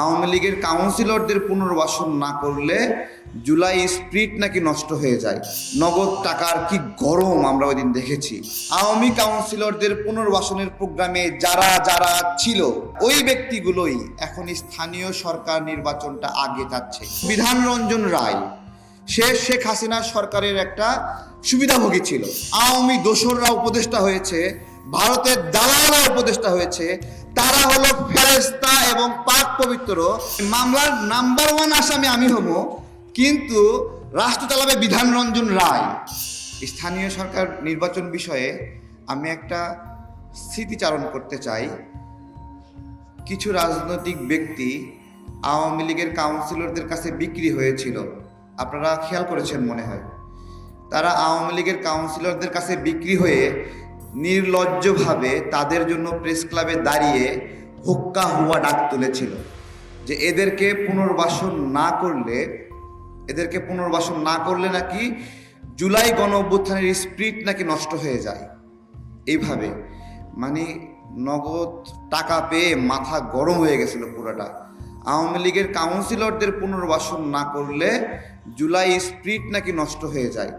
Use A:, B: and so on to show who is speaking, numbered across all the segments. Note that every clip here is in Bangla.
A: আওয়ামী লীগের কাউন্সিলরদের পুনর্বাসন না করলে জুলাই স্প্রিট নাকি নষ্ট হয়ে যায়। নগদ টাকার কি গরম আমরা ওই দিন দেখেছি। আওয়ামী কাউন্সিলরদের পুনর্বাসনের প্রোগ্রামে যারা যারা ছিল, ওই ব্যক্তিগুলোই এখন স্থানীয় সরকার নির্বাচনটা আগে যাচ্ছে। বিধান রঞ্জন রায়, সে শেখ হাসিনা সরকারের একটা সুবিধাভোগী ছিল। আওয়ামী দোসররা উপদেষ্টা হয়েছে, ভারতের দালালরা উপদেষ্টা হয়েছে তারা হলো ফেরেস্তা এবং পাক পবিত্র। মামলার নাম্বার ওয়ান আসামি আমি হব, কিন্তু রাষ্ট্র চালাবে বিধান রঞ্জন রায়। স্থানীয় সরকার নির্বাচন বিষয়ে আমি একটা স্মৃতিচারণ করতে চাই। কিছু রাজনৈতিক ব্যক্তি আওয়ামী লীগের কাউন্সিলরদের কাছে বিক্রি হয়েছিল। আপনারা খেয়াল করেছেন মনে হয়। তারা আওয়ামী লীগের কাউন্সিলরদের কাছে বিক্রি হয়ে নির্লজ্জভাবে তাদের জন্য প্রেস ক্লাবে দাঁড়িয়ে হুক্কা হুয়া ডাক তুলেছিল যে এদেরকে পুনর্বাসন না করলে, এদেরকে পুনর্বাসন না করলে নাকি জুলাই গণ অভ্যুত্থানের স্প্রিট নাকি নষ্ট হয়ে যায়। এইভাবে মানে নগদ টাকা পেয়ে মাথা গরম হয়ে গেছিল পুরোটা। আওয়ামী লীগের কাউন্সিলরদের পুনর্বাসন না করলে জুলাই স্প্রিট নাকি নষ্ট হয়ে যায়।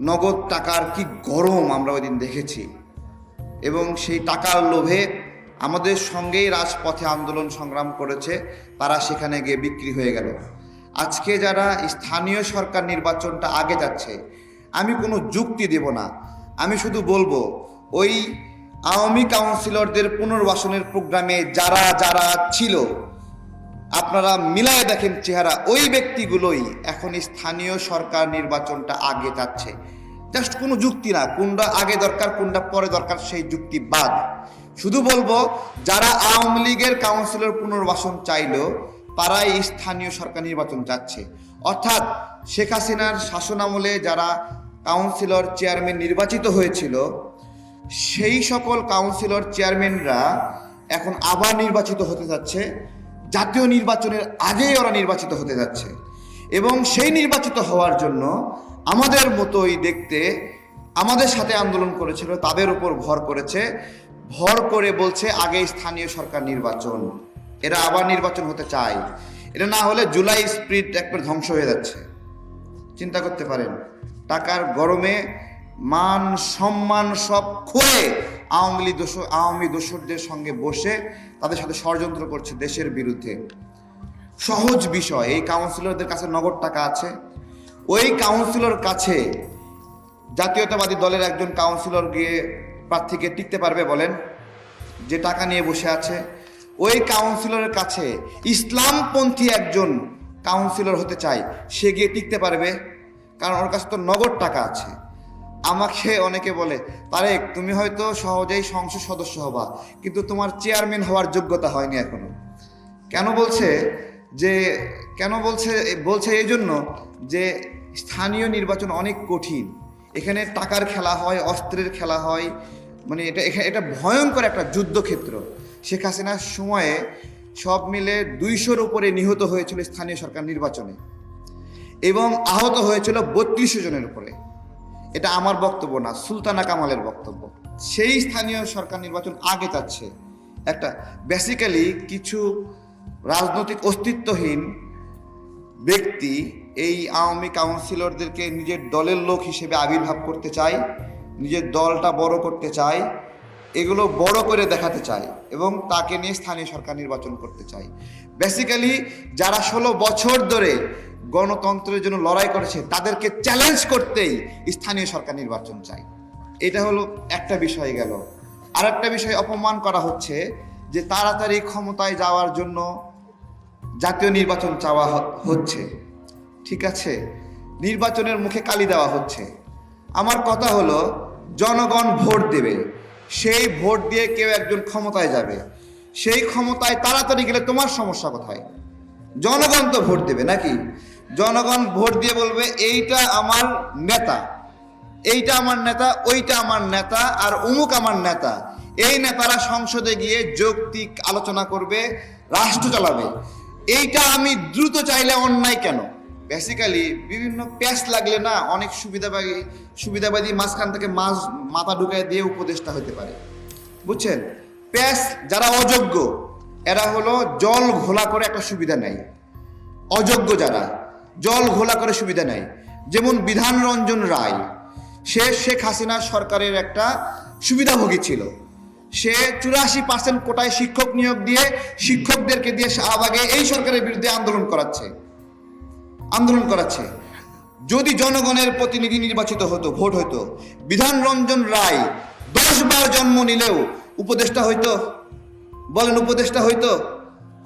A: নগদ টাকার কি গরম আমরা ওই দিন দেখেছি। এবং সেই টাকার লোভে আমাদের সঙ্গেই রাজপথে আন্দোলন সংগ্রাম করেছে, তারা সেখানে গিয়ে বিক্রি হয়ে গেল। আজকে যারা স্থানীয় সরকার নির্বাচনটা আগে যাচ্ছে, আমি কোনো যুক্তি দেব না। আমি শুধু বলব, ওই আওয়ামী কাউন্সিলরদের পুনর্বাসনের প্রোগ্রামে যারা যারা ছিল আপনারা মিলায় দেখেন চেহারা ওই ব্যক্তিগুলোই এখন স্থানীয় সরকার নির্বাচনটা আগে যাচ্ছে। জাস্ট কোনো যুক্তি না, কোনটা আগে দরকার, কোনটা পরে দরকার, সেই যুক্তি বাদ। শুধু বলব, যারা আওয়ামী লীগের কাউন্সিলর পুনর্বাসন চাইলো তারাই স্থানীয় সরকার নির্বাচন যাচ্ছে অর্থাৎ শেখ হাসিনার শাসনামলে যারা কাউন্সিলর চেয়ারম্যান নির্বাচিত হয়েছিল, সেই সকল কাউন্সিলর চেয়ারম্যানরা এখন আবার নির্বাচিত হতে যাচ্ছে। জাতীয় নির্বাচনের আগেই ওরা নির্বাচিত হতে যাচ্ছে। এবং সেই নির্বাচিত হওয়ার জন্য আমাদের মতোই দেখতে আমাদের সাথে আন্দোলন করেছিল, তাদের উপর ভর করেছে। ভর করে বলছে আগে স্থানীয় সরকার নির্বাচন। এরা আবার নির্বাচন হতে চায়। এটা না হলে জুলাই স্প্রিট একবার ধ্বংস হয়ে যাচ্ছে। চিন্তা করতে পারেন, টাকার গরমে মান সম্মান সব খুঁড়ে আওয়ামী লীগ দোষ আওয়ামী দোসরদের সঙ্গে বসে তাদের সাথে ষড়যন্ত্র করছে দেশের বিরুদ্ধে। সহজ বিষয়, এই কাউন্সিলরদের কাছে নগদ টাকা আছে। ওই কাউন্সিলর কাছে জাতীয়তাবাদী দলের একজন কাউন্সিলর গিয়ে প্রার্থীকে টিকতে পারবে বলেন, যে টাকা নিয়ে বসে আছে। ওই কাউন্সিলরের কাছে ইসলামপন্থী একজন কাউন্সিলর হতে চায়, সে গিয়ে টিকতে পারবে, কারণ ওর কাছে তো নগদ টাকা আছে। আমাকে অনেকে বলে, তারেক, তুমি হয়তো সহজেই সংসদ সদস্য হবা, কিন্তু তোমার চেয়ারম্যান হওয়ার যোগ্যতা হয়নি এখনও। কেন বলছে যে, কেন বলছে বলছে এই জন্য যে স্থানীয় নির্বাচন অনেক কঠিন। এখানে টাকার খেলা হয়, অস্ত্রের খেলা হয় মানে এটা এখানে এটা ভয়ঙ্কর একটা যুদ্ধক্ষেত্র। শেখ হাসিনার সময়ে সব মিলে দুইশোর উপরে নিহত হয়েছিল স্থানীয় সরকার নির্বাচনে এবং আহত হয়েছিল বত্রিশশো জনের উপরে। এটা আমার বক্তব্য না, সুলতানা কামালের বক্তব্য। সেই স্থানীয় সরকার নির্বাচন আগে যাচ্ছে। একটা বেসিক্যালি কিছু রাজনৈতিক অস্তিত্বহীন ব্যক্তি এই আওয়ামী কাউন্সিলরদেরকে নিজের দলের লোক হিসেবে আবির্ভাব করতে চায়, নিজের দলটা বড় করতে চায়, এগুলো বড় করে দেখাতে চায় এবং তাকে নিয়ে স্থানীয় সরকার নির্বাচন করতে চায়। বেসিক্যালি যারা ষোলো বছর ধরে গণতন্ত্রের জন্য লড়াই করেছে, তাদেরকে চ্যালেঞ্জ করতেই স্থানীয় সরকার নির্বাচন চাই এটা হলো একটা বিষয় গেল। আর একটা বিষয় অপমান করা হচ্ছে যে তাড়াতাড়ি ক্ষমতায় যাওয়ার জন্য জাতীয় নির্বাচন চাওয়া হচ্ছে। ঠিক আছে? নির্বাচনের মুখে কালি দেওয়া হচ্ছে। আমার কথা হলো, জনগণ ভোট দেবে। সেই ভোট দিয়ে কেউ একজন ক্ষমতায় যাবে। সেই ক্ষমতায় তাড়াতাড়ি গেলে তোমার সমস্যা কোথায়? জনগণ তো ভোট দেবে নাকি? জনগণ ভোট দিয়ে বলবে, এইটা আমার নেতা, এইটা আমার নেতা, ওইটা আমার নেতা আর অমুক আমার নেতা। এই নেতারা সংসদে গিয়ে যৌক্তিক আলোচনা করবে, রাষ্ট্র চালাবে। এইটা আমি দ্রুত চাইলে অন্যায় কেন? বেসিক্যালি বিভিন্ন প্যাচ লাগলে না অনেক সুবিধাবাদী সুবিধাবাদী মাঝখান থেকে মাছ, মাথা ঢুকায় দিয়ে উপদেষ্টা হতে পারে। বুঝছেন? প্যাস যারা অযোগ্য, এরা হলো জল ঘোলা করে একটা সুবিধা নেয়। অযোগ্য যারা জল ঘোলা করে সুবিধা নেয়। যেমন বিধান রঞ্জন রায়, সে শেখ হাসিনা সরকারের একটা সুবিধাভোগী ছিল। সে চুরাশি পার্সেন্ট কোটায় শিক্ষক নিয়োগ দিয়ে শিক্ষকদেরকে দিয়ে শাহবাগে এই সরকারের বিরুদ্ধে আন্দোলন করাচ্ছে। আন্দোলন করাচ্ছে। যদি জনগণের প্রতিনিধি নির্বাচিত হতো, ভোট হতো বিধান রঞ্জন রায় দশ বার জন্ম নিলেও উপদেষ্টা হইতো, বলেন উপদেষ্টা হইতো?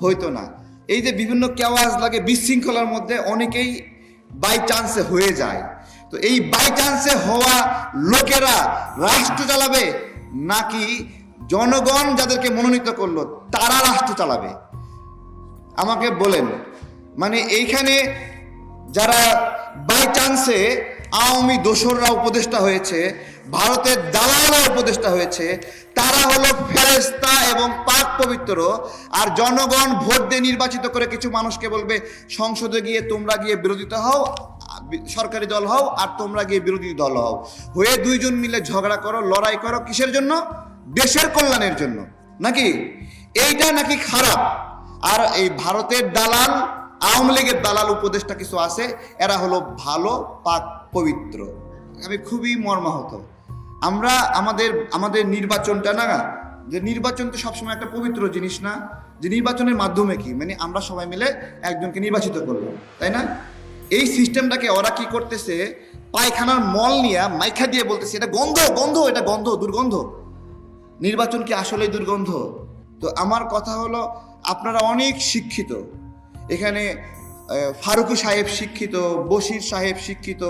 A: হইতো না। এই যে বিভিন্ন কেওয়াজ লাগে, বিশৃঙ্খলার মধ্যে অনেকেই বাই চান্সে হয়ে যায়। তো এই বাই চান্সে হওয়া লোকেরা রাষ্ট্র চালাবে নাকি জনগণ যাদেরকে মনোনীত করল, তারা রাষ্ট্র চালাবে? আমাকে বলেন। মানে এইখানে যারা বাই চান্সে আওয়ামী দোসররা উপদেষ্টা হয়েছে ভারতের দালালরা উপদেষ্টা হয়েছে। তারা হলো ফেরেস্তা এবং পাক পবিত্র। আর জনগণ ভোট দিয়ে নির্বাচিত করে কিছু মানুষকে বলবে, সংসদে গিয়ে তোমরা গিয়ে বিরোধিতা হও, সরকারি দল হও, আর তোমরা গিয়ে বিরোধী দল হও। হয়ে দুইজন মিলে ঝগড়া করো, লড়াই করো, কিসের জন্য? দেশের কল্যাণের জন্য। নাকি? এইটা নাকি খারাপ? আর এই ভারতের দালাল, আওয়ামী লীগের দালাল উপদেষ্টা কিছু আছে, এরা হলো ভালো, পাক, পবিত্র। আমি খুবই মর্মাহত। আমরা আমাদের আমাদের নির্বাচনটা না, যে নির্বাচন তো সবসময় একটা পবিত্র জিনিস না, যে নির্বাচনের মাধ্যমে কি? মানে আমরা সবাই মিলে একজনকে নির্বাচিত করব, তাই না? এই সিস্টেমটাকে ওরা কি করতেছে? পায়খানার মল নিয়ে মাইখা দিয়ে বলতেছে, এটা গন্ধ গন্ধ, এটা গন্ধ, দুর্গন্ধ। নির্বাচন কি আসলেই দুর্গন্ধ? তো আমার কথা হলো, আপনারা অনেক শিক্ষিত। এখানে ফারুকি সাহেব শিক্ষিত, বশির সাহেব শিক্ষিত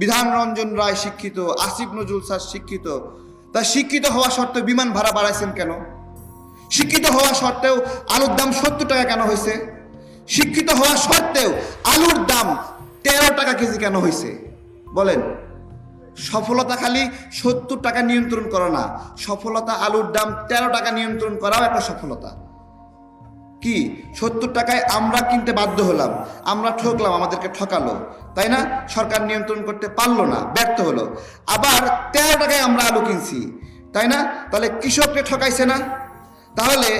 A: বিধান রঞ্জন রায় শিক্ষিত, আসিফ নজরুল স্যার শিক্ষিত। তা শিক্ষিত হওয়া সত্ত্বেও বিমান ভাড়া বাড়াইছেন কেন? শিক্ষিত হওয়া সত্ত্বেও আলুর দাম সত্তর টাকা কেন হয়েছে শিক্ষিত হওয়া সত্ত্বেও আলুর দাম তেরো টাকা কেজি কেন হয়েছে বলেন। সফলতা খালি সত্তর টাকা নিয়ন্ত্রণ করা না। সফলতা আলুর দাম তেরো টাকা নিয়ন্ত্রণ করাও একটা সফলতা। কি? সত্তর টাকায় আমরা কিনতে বাধ্য হলাম। আমরা ঠকলাম, আমাদেরকে ঠকালো। তাই না? সরকার নিয়ন্ত্রণ করতে পারল না, ব্যর্থ হলো। আবার তেরো টাকায় আমরা আলু কিনছি। তাই না? তাহলে কৃষককে ঠকাইছে না? তাহলে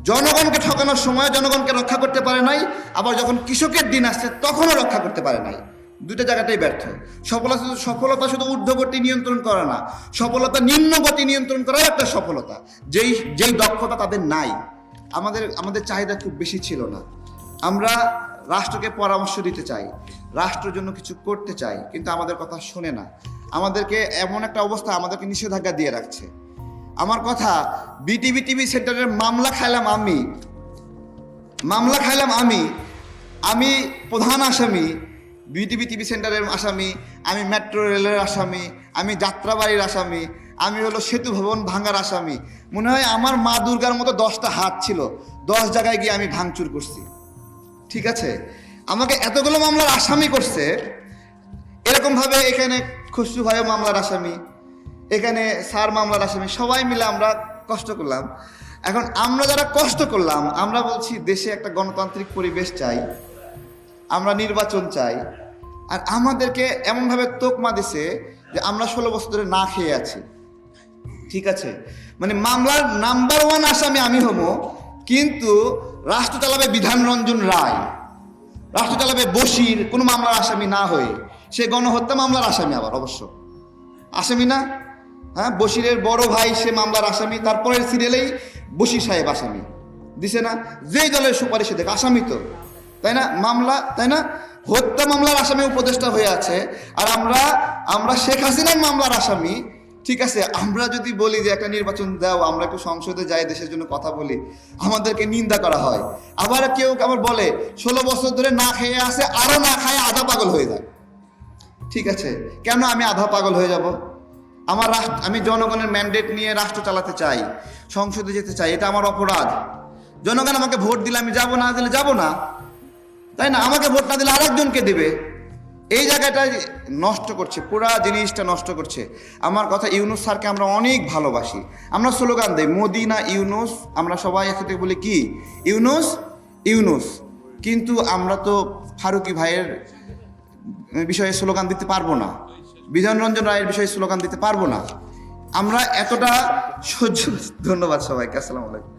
A: জনগণকে ঠকানোর সময় জনগণকে রক্ষা করতে পারে নাই, আবার যখন কৃষকের দিন আসছে তখনও রক্ষা করতে পারে নাই। দুটো জায়গাতেই ব্যর্থ। সফলতা শুধু সফলতা শুধু ঊর্ধ্বগতি নিয়ন্ত্রণ করা না, সফলতা নিম্নগতি নিয়ন্ত্রণ করাও একটা সফলতা। যেই যেই দক্ষতা তাদের নাই। আমাদের আমাদের চাহিদা খুব বেশি ছিল না। আমরা রাষ্ট্রকে পরামর্শ দিতে চাই, রাষ্ট্রের জন্য কিছু করতে চাই, কিন্তু আমাদের কথা শোনে না। আমাদেরকে এমন একটা অবস্থা আমাদেরকে নিষেধাজ্ঞা দিয়ে রাখছে। আমার কথা, বিটিভি, টিভি সেন্টারের মামলা খাইলাম আমি। মামলা খাইলাম আমি। আমি প্রধান আসামি, বিটিভি, টিভি সেন্টারের আসামি, আমি মেট্রো রেলের আসামি, আমি যাত্রাবাড়ির আসামি আমি হলো সেতু ভবন ভাঙার আসামি। মনে হয় আমার মা দুর্গার মতো দশটা হাত ছিল। দশ জায়গায় গিয়ে আমি ভাঙচুর করছি। ঠিক আছে? আমাকে এতগুলো মামলার আসামি করছে। এরকমভাবে এখানে খুশরু ভাইও মামলার আসামি, এখানে স্যার মামলার আসামি, সবাই মিলে আমরা কষ্ট করলাম। এখন আমরা যারা কষ্ট করলাম, আমরা বলছি দেশে একটা গণতান্ত্রিক পরিবেশ চাই, আমরা নির্বাচন চাই। আর আমাদেরকে এমনভাবে তোকমা দিছে যে আমরা ষোলো বছর ধরে না খেয়ে আছি। ঠিক আছে? মানে মামলার নাম্বার ওয়ান আসামি আমি হব, কিন্তু রাষ্ট্র চালাবে বিধান রঞ্জন রায় রাষ্ট্র চালাবে বসির কোনো মামলার আসামি না হয়ে, সে গণহত্যা মামলার আসামি আবার অবশ্য। আসামি না? হ্যাঁ বসিরের বড় ভাই সে মামলার আসামি, তারপরের সিরিয়ালেই বসির সাহেব আসামি। দিছে না? যে দলের সুপারিশে দেখ আসামি তো। তাই না? মামলা, তাই না? হত্যা মামলার আসামি উপদেষ্টা হয়ে আছে, আর আমরা আমরা শেখ হাসিনার মামলার আসামি ঠিক আছে, আমরা যদি বলি যে একটা নির্বাচন দাও, আমরা একটু সংসদে যাই, দেশের জন্য কথা বলি, আমাদেরকে নিন্দা করা হয়। আবার কেউ আবার বলে, ষোলো বছর ধরে না খেয়ে আসে, আরও না খায়, আধা পাগল হয়ে যায়। ঠিক আছে, কেন আমি আধা পাগল হয়ে যাব? আমার রাষ্ট্র, আমি জনগণের ম্যান্ডেট নিয়ে রাষ্ট্র চালাতে চাই, সংসদে যেতে চাই, এটা আমার অপরাধ। জনগণ আমাকে ভোট দিলে আমি যাব না দিলে যাব না। তাই না? আমাকে ভোট না দিলে আরেকজনকে দেবে। এই জায়গাটা নষ্ট করছে, পুরা জিনিসটা নষ্ট করছে। আমার কথা ইউনুস স্যারকে আমরা অনেক ভালোবাসি। আমরা স্লোগান দিই মোদি না ইউনুস আমরা সবাই একসাথে বলি কি? ইউনুস ইউনুস কিন্তু আমরা তো ফারুকি ভাইয়ের বিষয়ে স্লোগান দিতে পারব না। বিধান রঞ্জন রায়ের বিষয়ে স্লোগান দিতে পারব না। আমরা এতটা সহ্য ধন্যবাদ সবাইকে, আসসালামু আলাইকুম।